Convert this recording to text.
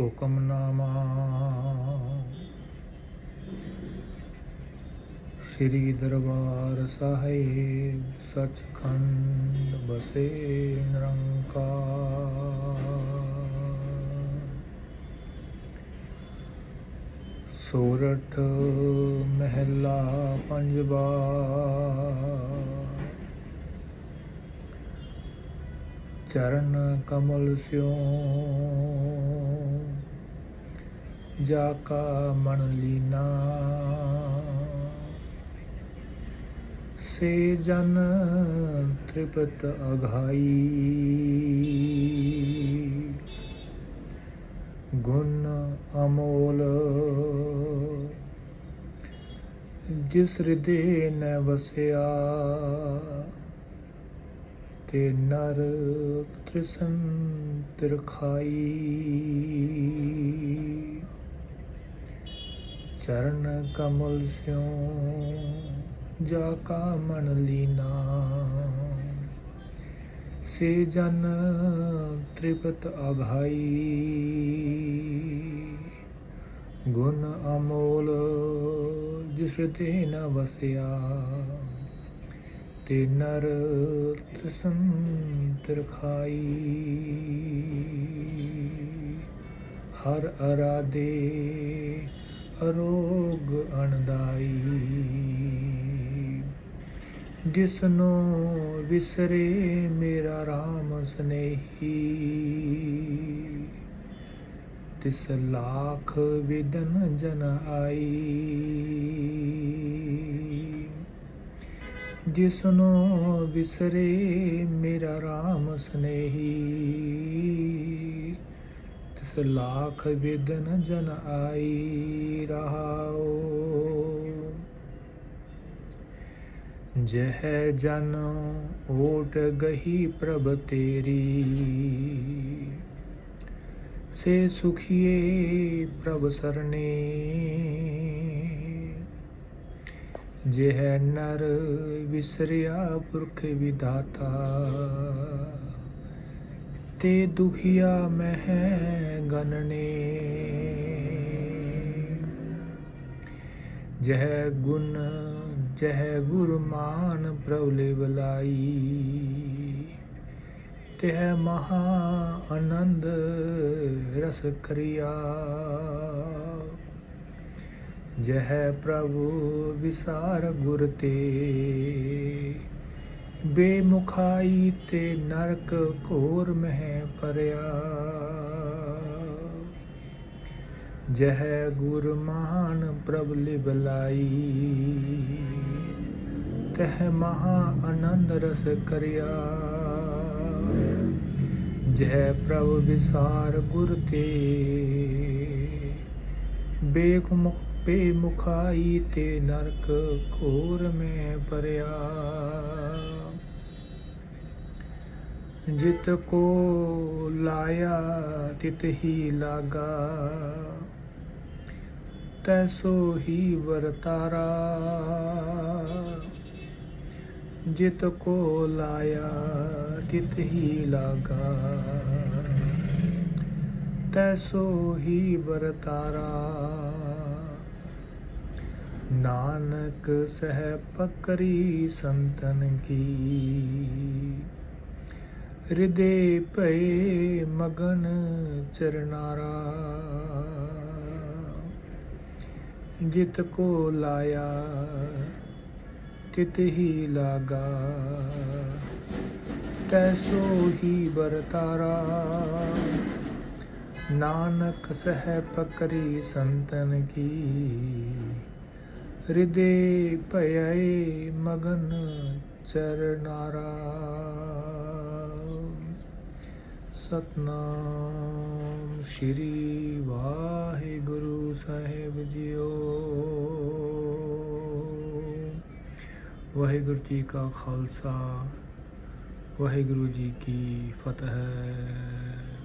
ਹੁਕਮਨਾਮਾ। ਸ੍ਰੀ ਦਰਬਾਰ ਸਾਹਿਬ ਸਚਖੰਡ ਬਸੇ ਨਿਰੰਕਾਰ। ਸੋਰਠ ਮਹਿਲਾ ਪੰਜਵਾ ਚਰਨ ਕਮਲ ਸਿਓ ਜਾ ਕਾ ਮਨ ਲੀਨਾ। ਸੇ ਜਨ ਤ੍ਰਿਪਤ ਅਘਾਈ। ਗੁਣ ਅਮੋਲ। ਜਿਸ ਹਿਰਦੇ ਨ ਵਸਿਆ, ਤੇ ਨਰ ਤ੍ਰਿਸਨ ਤਿਰਖਾਈ ਚਰਨ ਕਮਲ ਸਿਓ ਜਾ ਕਾ ਮਨ ਲੀਨਾ। ਸੇ ਜਨ ਤ੍ਰਿਪਤ ਅਭਾਈ ਗੁਣ ਅਮੋਲ ਜਿਸ ਤੇ ਨ ਵਸਿਆ। ਤੇ ਨਰ ਤ੍ਰਿਸਨ ਤਿਰਖਾਈ ਹਰ ਅਰਾਦੇ ਅਰੋਗ ਅਣਦਾਈ। ਜਿਸਨੂੰ ਵਿਸਰੇ ਮੇਰਾ RAM ਸਨੇਹੀ। ਤਿਸ ਲਾਖ ਵਿਦਨ ਜਨ ਆਈ। ਜਿਸਨੋ ਵਿਸਰੇ ਮੇਰਾ RAM ਸਨੇਹੀ। ਤਿਸ ਲਾਖ ਵਿਦਨ ਜਨ ਆਈ ਰਹਾਓ। ਜਹ ਜਨ ਓਟ ਗਹੀ ਪ੍ਰਭ ਤੇਰੀ। ਸੇ ਸੁਖੀਏ ਪ੍ਰਭ ਸਰਨੇ ਜਿਹ ਨਰ ਵਿਸਰਿਆ ਪੁਰਖ ਵਿਦਾਤਾ ਤੇ ਦੁਖੀਆ ਮਹਿ ਗਨਨੇ। ਜਹ ਗੁਣ, ਜਹ ਗੁਰਮਾਨ ਪ੍ਰਭਲੇ ਬਲਾਈ। ਤਹ ਮਹਾ ਆਨੰਦ ਰਸ ਕਰਿਆ। ਜਹ ਪ੍ਰਭੂ ਵਿਸਾਰ ਗੁਰ ਤੇ। ਬੇਮੁਖਾਈ ਤੇ ਨਰਕ ਘੋਰ ਮਹਿ ਪਰਿਆ। ਜਹ ਗੁਰ ਮਹਾਨ ਪ੍ਰਭ ਲਿਬਲਾਈ ਤਹ ਮਹਾ ਆਨੰਦ ਰਸ ਕਰਿਆ। ਜਹ ਪ੍ਰਭ ਵਿਸਾਰ ਗੁਰ ਤੇ ਬੇਕੁਮੁਖ ਬੇਮੁਖਾਈ ਤੇ ਨਰਕ ਘੋਰ ਮੈਂ ਪਰਿਆ। ਜਿਤ ਕੋ ਲਾਇਆ ਤਿਤ ਹੀ ਲਾਗਾ ਤੈਸੋ ਹੀ ਵਰਤਾਰਾ ਜਿਤ ਕੋ ਲਾਇਆ ਤਿਤ ਹੀ ਲਾਗਾ ਤੈਸੋ ਹੀ ਵਰਤਾਰਾ ਨਾਨਕ ਸਹਿ ਪਕਰੀ ਸੰਤਨ ਕੀ ਹਿਰਦੇ ਭਏ ਮਗਨ ਚਰਨਾਰਾ। ਜਿਤ ਕੋ ਲਾਇਆ, ਤਿਤ ਹੀ ਲਾਗਾ। ਤੈਸੋ ਹੀ ਵਰਤਾਰਾ। ਨਾਨਕ ਸਹਿ ਪਕਰੀ ਸੰਤਨ ਕੀ। ਹਿਰਦੇ ਭਇ ਮਗਨ ਚਰਨਾਰਾ। ਸਤਨਾਮ ਸ਼੍ਰੀ ਵਾਹਿਗੁਰੂ ਸਾਹਿਬ ਜੀਓ। ਵਾਹਿਗੁਰੂ ਜੀ ਕਾ ਖਾਲਸਾ ਵਾਹਿਗੁਰੂ ਜੀ ਕੀ ਫਤਿਹ।